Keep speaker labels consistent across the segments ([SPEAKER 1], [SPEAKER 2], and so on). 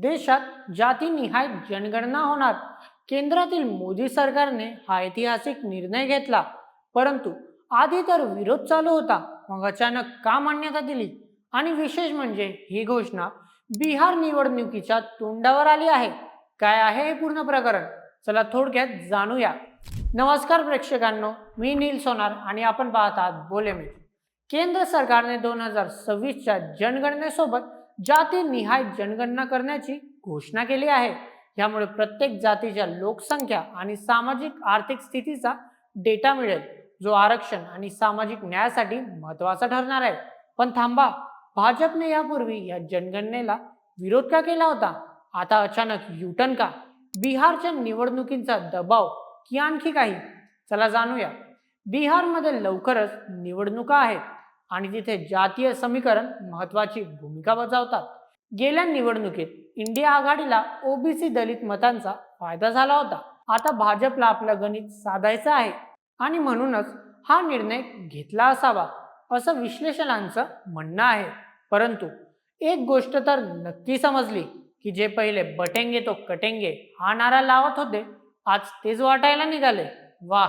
[SPEAKER 1] देशात जातीनिहाय जनगणना होणार. केंद्रातील मोदी सरकारने हा ऐतिहासिक निर्णय घेतला. परंतु आधी तर विरोध चालू होता. मग अचानक का मान्यता दिली? आणि विशेष म्हणजे ही घोषणा बिहार निवडणुकीच्या तोंडावर आली आहे. काय आहे हे पूर्ण प्रकरण? चला थोडक्यात जाणूया. नमस्कार प्रेक्षकांनो मी नील सोनार आणि आपण पाहत आहात बोले मी केंद्र सरकारने दोन हजार सव्वीसच्या जनगणनेसोबत जातीनिहाय जनगणना करण्याची घोषणा केली आहे. यामुळे प्रत्येक जातीच्या लोकसंख्या आणि सामाजिक आर्थिक स्थितीचा डेटा मिळेल जो आरक्षण आणि सामाजिक न्यायासाठी महत्त्वाचा ठरणार आहे. पण थांबा भाजपने यापूर्वी या जनगणनेला विरोध का केला होता? आता अचानक युटन का? बिहारच्या निवडणुकींचा दबाव की आणखी काही? चला जाणूया. बिहारमध्ये लवकरच निवडणुका आहेत. आणि तिथे जातीय समीकरण महत्वाची भूमिका बजावतात. गेल्या निवडणुकीत इंडिया आघाडीला ओबीसी दलित मतांचा फायदा झाला होता. आता भाजपला आपलं गणित साधायचं आहे. आणि म्हणूनच हा निर्णय घेतला असावा असं विश्लेषणांचं म्हणणं आहे. परंतु एक गोष्ट तर नक्की समजली की जे पहिले बटेंगे तो कटेंगे हा नारा लावत होते आज तेच वाटायला निघाले. वा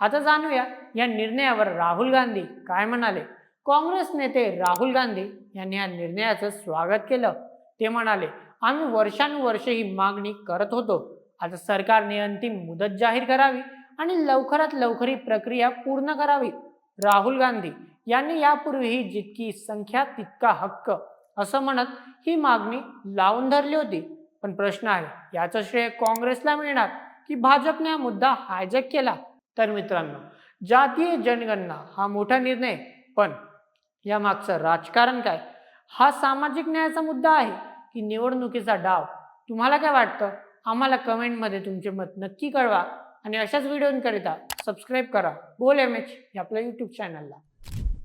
[SPEAKER 1] आता जाणूया या निर्णयावर राहुल गांधी काय म्हणाले. काँग्रेस नेते राहुल गांधी यांनी या निर्णयाचं स्वागत केलं. ते म्हणाले आम्ही वर्षानुवर्षे ही मागणी करत होतो. आता सरकारने अंतिम मुदत जाहीर करावी आणि लवकरात लवकर ही प्रक्रिया पूर्ण करावी. राहुल गांधी यांनी यापूर्वीही जितकी संख्या तितका हक्क असं म्हणत ही मागणी लावून धरली होती. पण प्रश्न आहे याचं श्रेय काँग्रेसला मिळणार की भाजपने हा मुद्दा हायजॅक केला? तर मित्रांनो जातीय जनगणना हा मोठा निर्णय पण या मागचं राजकारण काय? हा सामाजिक न्यायाचा मुद्दा आहे की निवडणुकीचा डाव. तुम्हाला काय वाटतं? आम्हाला कमेंटमध्ये तुमचे मत नक्की कळवा. आणि अशाच व्हिडिओंकरिता सबस्क्राईब करा. बोल एम एच या आपल्या यूट्यूब चॅनलला